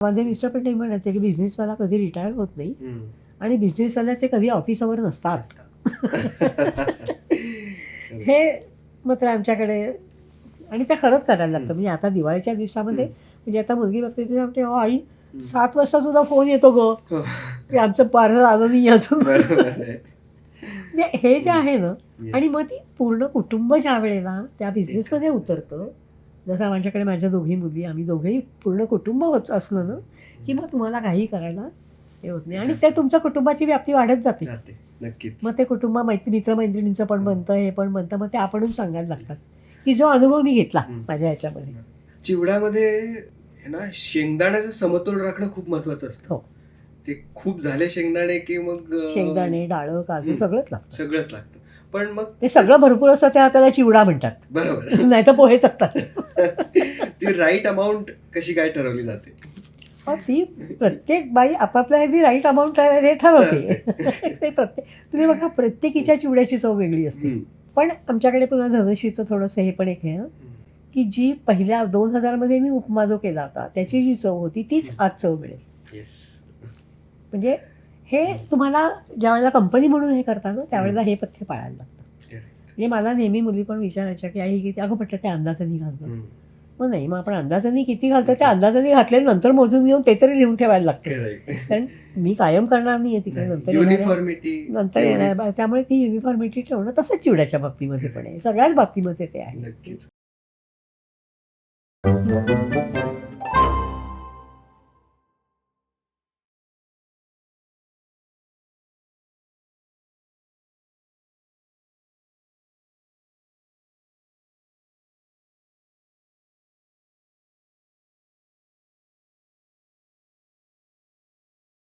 माझे मिस्टर पण ते म्हणायचे की बिझनेसवाला कधी रिटायर होत नाही. आणि बिझनेसवाल्याचे कधी ऑफिसवर नसतात. हे मात्र आमच्याकडे आणि ते खरंच करायला लागतं म्हणजे आता दिवाळीच्या दिवसामध्ये म्हणजे आता मुलगी बघते ती म्हणते "अहो, आई सात वाजता सुद्धा फोन येतो ग हो. की आमचं पार्सल आलं नाही अजून. म्हणजे हे जे आहे ना. आणि मग ती पूर्ण कुटुंब ज्या वेळेला त्या बिझनेसमध्ये उतरतं जसं माझ्याकडे माझ्या दोघी मुली आम्ही दोघेही पूर्ण कुटुंब होत असलं ना की मग तुम्हाला काही करायला हे होत नाही. आणि ते तुमच्या कुटुंबाची व्याप्ती वाढत जाते. जाते नक्कीच. मग ते कुटुंब मैत्री मित्रमैत्रिणींचं पण बनतं हे पण बनतं मग ते आपणच सांगायला लागतात. की जो अनुभव मी घेतला. माझ्या ह्याच्यामध्ये चिवड्यामध्ये हे ना शेंगदाण्याचं समतोल राखणं खूप महत्वाचं असतं. हो. ते खूप झाले शेंगदाणे की मग शेंगदाणे डाळं काजू. सगळंच लागतं. सगळंच लागतं. पण मग ते सगळं भरपूर असतं त्या त्याला चिवडा म्हणतात. बरोबर. नाही तर पोहे चकतात. ती राईट अमाऊंट कशी काय ठरवली जाते? ती प्रत्येक बाई आपापल्या ह्याची राईट अमाऊंट हे ठरवते. ते प्रत्येक तुम्ही बघा प्रत्येकीच्या चिवड्याची चव वेगळी असते. पण आमच्याकडे पुन्हा धनशीचं थोडंसं हे पण एक आहे की जी पहिल्या दोन हजारमध्ये मी उपमा जो केला होता त्याची जी चव होती तीच आज चव मिळेल. म्हणजे हे तुम्हाला ज्या वेळेला कंपनी म्हणून हे करता ना त्यावेळेला हे पथ्य पाळायला लागतं. म्हणजे मला नेहमी मुली पण विचारायच्या की आई किती अगं म्हटलं ते अंदाजाने घालतो. मग नाही मग आपण अंदाजाने किती घालतो त्या अंदाजाने घातले नंतर मोजून घेऊन ते तरी लिहून ठेवायला लागते. कारण मी कायम करणार नाही आहे तिकडे नंतर युनिफॉर्मिटी नंतर येणार त्यामुळे ती युनिफॉर्मिटी ठेवणं तसंच चिवड्याच्या बाबतीमध्ये पण आहे. सगळ्याच बाबतीमध्ये ते आहे. नक्कीच.